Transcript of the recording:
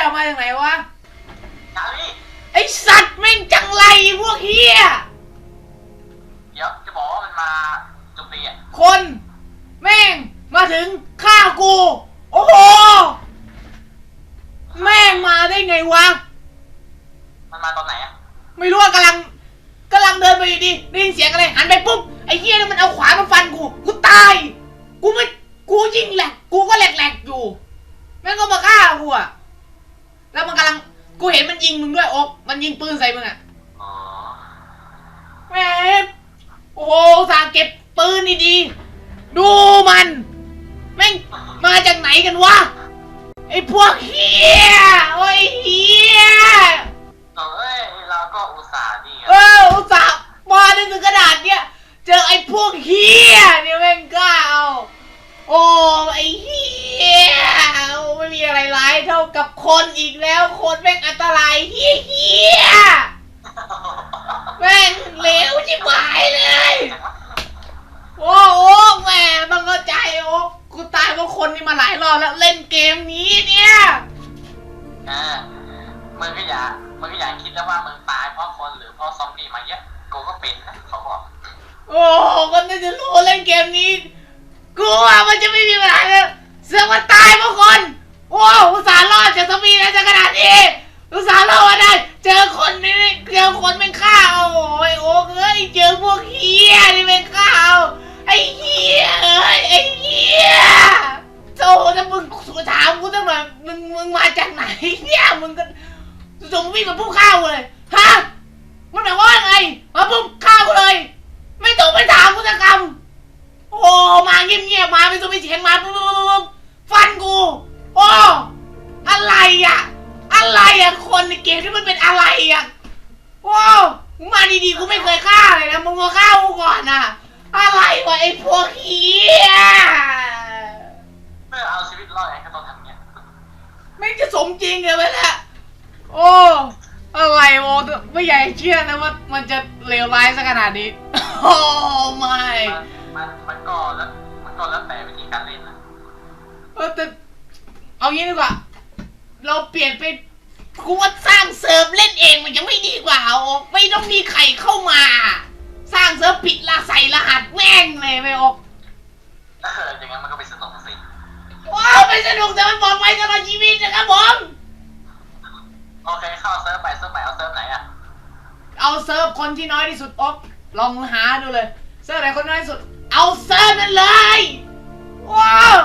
เอมาจากไหนวะไอสัตว์แม่งจังไรพวกเฮียเดี๋ยวจะบอกว่ามันมาจุกดีอะคน แม่งมาถึงฆ่ากู โอ้โห แม่งมาได้ไงวะ มันมาตอนไหนอะไม่รู้ว่ากำลังกำลังเดินไปอยู่ดีได้ยินเสียงอะไรหันไปปุ๊บไอเฮียนั่นมันเอาขวามาฟันกู กูตาย กูไม่ กูเห็นมันยิงมึงด้วยโอ๊กมันยิงปืนใส่มึงอะอ๋อแม่งโอ้โหอุตสาห์เก็บปืนดีๆดูมันแม่งมาจากไหนกันวะไอ้พวกเฮียโอ้ยเฮียเอ้ยเราก็อุตส่าห์ดีเอออุตส่าห์ เท่ากับคนอีกแล้ว คนแม่งอันตรายเฮียเฮียแม่งเลวชิบหายเลย โอ้โอ้แหม่ต้องเข้าใจโอ้กูตายเพราะคนนี่มาหลายรอบแล้วเล่นเกมนี้เนี่ยเออมึงก็อย่ามึงก็อย่าคิดแล้วว่ามึงตายเพราะคนหรือเพราะซอมบี้มาเยอะกูก็เป็นนะเขาบอก โอ้คนน่าจะรู้เล่นเกมนี้ กูว่ามันจะไม่มีปัญหาเลยเสือกมาตายเพราะคน โอ้ นะจะขนาดนี้สาห์รอดมาได้เจอคนนี่เจอคนเป็นข้าเอาโอ้ยโอ้เอ้ยเจอพวกเฮียนี่เป็นข้าเอาไอ้เฮียเอ้ยไอ้เฮียโอ้ถ้ามึงถามกูตั้งแต่มึงมึงมาจากไหนเนี่ยมึงก็ส่งวิ่งมาพุ่งข้าวเลยฮะมันหมายว่าไงมาพุ่งข้าวเลย ไม่ต้องไปถามกูสักคำโอ้มาเงียบๆมาไม่ต้องไปเสียงมาปุ๊บปุ๊บปุ๊บฟันกูโอ้อะไรอะ อะไรอะคนในเกมที่มันเป็นอะไรอะโอ้มึงมาดีๆกูไม่เคยฆ่าเลยนะมึงมาฆ่ากูก่อนอะอะไรวะไอ้พวกเฮียเพื่อเอาชีวิตรอดไงก็ต้องทำเนี้ยไม่จะสมจริงเลยไหมล่ะโอ้อะไรโอ้ไม่อยากจะเชื่อนะว่ามันจะเลวร้ายซะขนาดนี้ โอ้ไม่มันมันมันก็แล้วมันก็แล้วแต่วิธีการเล่นนะ เออแต่เอางี้ดีกว่า เราเปลี่ยนเป็น กูว่าสร้างเซิร์ฟเล่นเองมันยังไม่ดีกว่าโอกไม่ต้องมีใครเข้ามา สร้างเซิร์ฟปิดละใส่รหัสแม่งเลยไปโอกเอออย่างงั้นมันก็ไปสนุกสิว้าวไม่สนุกแต่มันบอกไปตลอดชีวิตนะครับผมโอเคเข้าเซิร์ฟไปเซิร์ฟไปเอาเซิร์ฟไหนอะเอาเซิร์ฟคนที่น้อยที่สุดโอกลองหาดูเลย เซิร์ฟไหนคนน้อยที่สุด เอาเซิร์ฟนั่นเลยว้าว